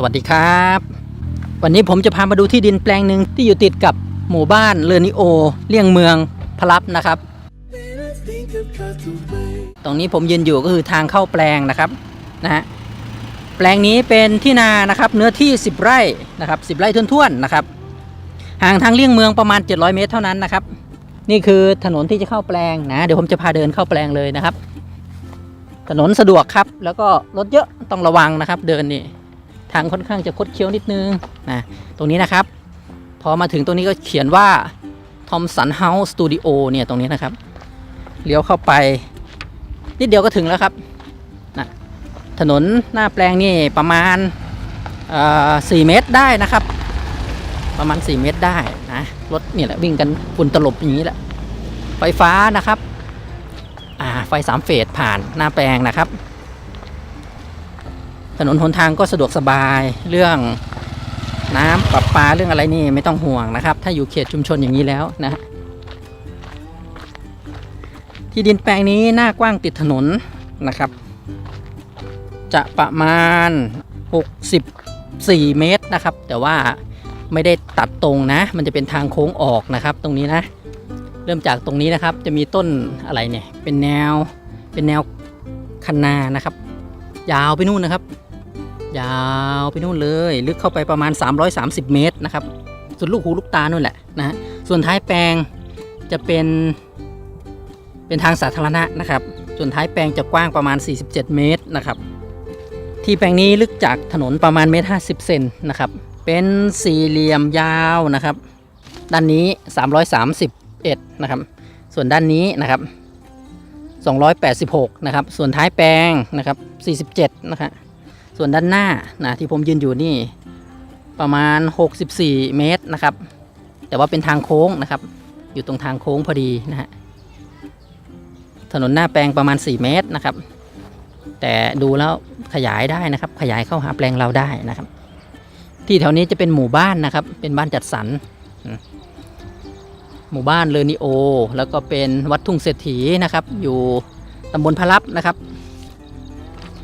สวัสดีครับ วันนี้ผมจะพามาดูที่ดินแปลงหนึ่งที่อยู่ติดกับหมู่บ้านเลอนิโอ เลี่ยงเมืองพลับนะครับ ตรงนี้ผมยืนอยู่ก็คือทางเข้าแปลงนะครับนะฮะแปลงนี้เป็นที่นานะครับเนื้อที่ 10 ไร่นะครับ10 ไร่ท้วนๆนะครับห่างทางเลี่ยงเมืองประมาณ 700 เมตรเท่านั้นนะครับ นี่คือถนนที่จะเข้าแปลงนะ เดี๋ยวผมจะพาเดินเข้าแปลงเลยนะครับ ถนนสะดวกครับ แล้วก็รถเยอะต้องระวังนะครับ เดินนี่ ทางค่อนข้างจะคดเคี้ยวนิดนึงนะตรงนี้นะครับ พอมาถึงตรงนี้ก็เขียนว่า Thompson House Studio เนี่ยตรงนี้นะครับ เลี้ยวเข้าไป นิดเดียวก็ถึงแล้วครับนะถนนหน้าแปลงนี่ประมาณเอ่อ4เมตรได้นะครับ ประมาณ 4 เมตรได้นะรถนี่แหละวิ่งกันฝุ่นตลบอย่างนี้แหละไฟฟ้านะครับอ่าไฟสามเฟสผ่านหน้าแปลงนะครับ ถนนหนทางก็สะดวกสบายเรื่องน้ำประปาเรื่องอะไรนี่ไม่ต้องห่วงนะครับ ถ้าอยู่เขตชุมชนอย่างนี้แล้วนะฮะที่ดินแปลงนี้หน้ากว้างติดถนนนะครับ จะประมาณ 64 เมตรนะครับ แต่ว่าไม่ได้ตัดตรงนะ มันจะเป็นทางโค้งออกนะครับ ตรงนี้นะ เริ่มจากตรงนี้นะครับ จะมีต้นอะไรเนี่ย เป็นแนวเป็นแนวคันนานะครับ ยาวไปนู่นนะครับ ยาวไปนู่นเลย ลึกเข้าไปประมาณ 330 เมตรนะครับสุดลูกหูลูกตานู่นแหละนะส่วนท้ายแปลงจะเป็น เป็นทางสาธารณะนะครับ ส่วนท้ายแปลงจะกว้างประมาณ 47 เมตรนะครับ ที่แปลงนี้ลึกจากถนนประมาณเมตร50เซนนะครับ เป็นสี่เหลี่ยมยาวนะครับ ด้านนี้ 331 นะครับ ส่วนด้านนี้นะครับ286 นะครับ ส่วนท้ายแปลงนะครับ 47 นะครับ ส่วนด้านหน้านะที่ผมยืนอยู่นี่ประมาณ 64 เมตรนะครับ แต่ว่าเป็นทางโค้งนะครับ อยู่ตรงทางโค้งพอดีนะฮะถนนหน้าแปลงประมาณ 4 เมตรนะครับ แต่ดูแล้วขยายได้นะครับ ขยายเข้าหาแปลงเราได้นะครับ ที่แถวนี้จะเป็นหมู่บ้านนะครับ เป็นบ้านจัดสรรหมู่บ้านเลนิโอ แล้วก็เป็นวัดทุ่งเศรษฐีนะครับ อยู่ตำบลพลับนะครับ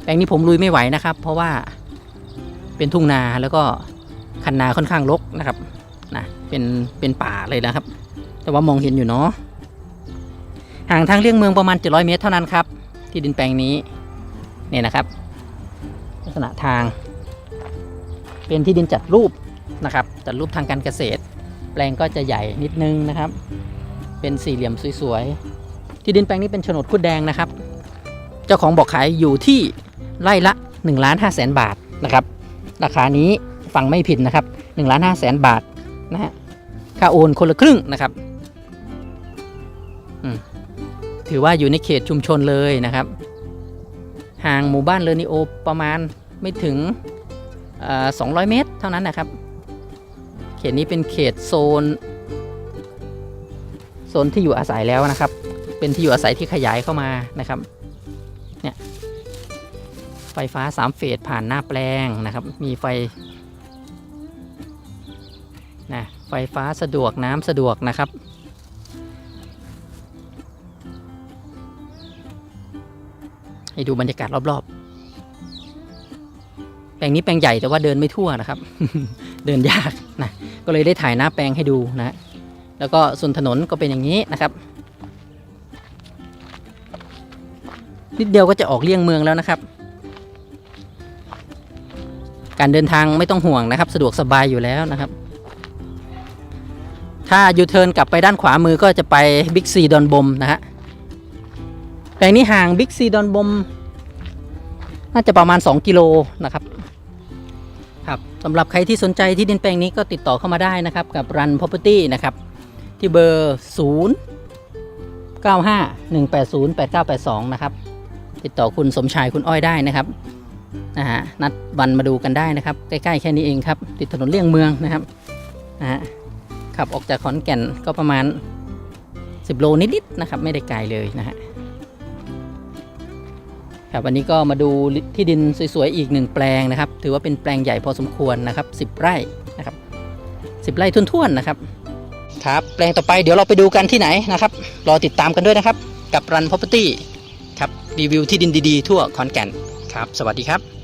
แปลงนี้ผมลุยไม่ไหวนะครับ เพราะว่าเป็นทุ่งนาแล้วก็คันนาค่อนข้างรกนะครับนะเป็นเป็นป่าเลยนะครับ แต่ว่ามองเห็นอยู่เนาะห่างทางเลี่ยงเมืองประมาณ 700 เมตรเท่านั้นครับ ที่ดินแปลงนี้เนี่ยนะครับลักษณะทาง เป็นที่ดินจัดรูปนะครับจัดรูปทางการเกษตร แปลงก็จะใหญ่นิดนึงนะครับ เป็นสี่เหลี่ยมสวยๆที่ดินแปลงนี้เป็นโฉนดคุดแดงนะครับ เจ้าของบอกขายอยู่ที่ ไร่ละ1ล้าน5แสนบาทนะครับราคานี้ฟังไม่ผิดนะครับ1ล้าน5แสนบาทนะฮะค่าโอนคนละครึ่งนะครับถือว่าอยู่ในเขตชุมชนเลยนะครับ ห่างหมู่บ้านเลนิโอประมาณไม่ถึงเอ่อ200 เมตรเท่านั้นนะครับ เขตนี้เป็นเขตโซน โซนที่อยู่อาศัยแล้วนะครับ เป็นที่อยู่อาศัยที่ขยายเข้ามานะครับ ไฟฟ้าสามเฟสผ่านหน้าแปลงนะครับ มีไฟนะไฟฟ้าสะดวกน้ำสะดวกนะครับ ให้ดูบรรยากาศรอบๆ แปลงนี้แปลงใหญ่แต่ว่าเดินไม่ทั่วนะครับ เดินยากนะ ก็เลยได้ถ่ายหน้าแปลงให้ดูนะ แล้วก็ส่วนถนนก็เป็นอย่างนี้นะครับนิดเดียวก็จะออกเลี่ยงเมืองแล้วนะครับ การเดินทางไม่ต้องห่วงนะครับ สะดวกสบายอยู่แล้วนะครับ ถ้ายูเทิร์นกลับไปด้านขวามือก็จะไปบิ๊กซีดอนบมนะฮะแปลงนี้ห่างบิ๊กซีดอนบมน่าจะประมาณ 2 กิโลนะครับครับสำหรับใครที่สนใจที่ดินแปลงนี้ก็ติดต่อเข้ามาได้นะครับกับ Run Property นะครับที่เบอร์ 0 95 180 8982 นะครับ ติดต่อคุณสมชายคุณอ้อยได้นะครับ นะฮะนัดวันมาดูกันได้นะครับ ใกล้ๆแค่นี้เองครับ ติดถนนเลี่ยงเมืองนะครับนะฮะขับออกจากขอนแก่นก็ประมาณ 10 โลนิดๆนะครับ ไม่ได้ไกลเลยนะฮะครับวันนี้ก็มาดูที่ดินสวยๆอีกหนึ่งแปลงนะครับ ถือว่าเป็นแปลงใหญ่พอสมควรนะครับ 10 ไร่นะครับ10 ไร่ทุ่นๆนะครับ ครับ แปลงต่อไปเดี๋ยวเราไปดูกันที่ไหนนะครับ รอติดตามกันด้วยนะครับ กับ Run Property ครับรีวิวที่ดินดีๆ ทั่วขอนแก่น ครับ สวัสดีครับ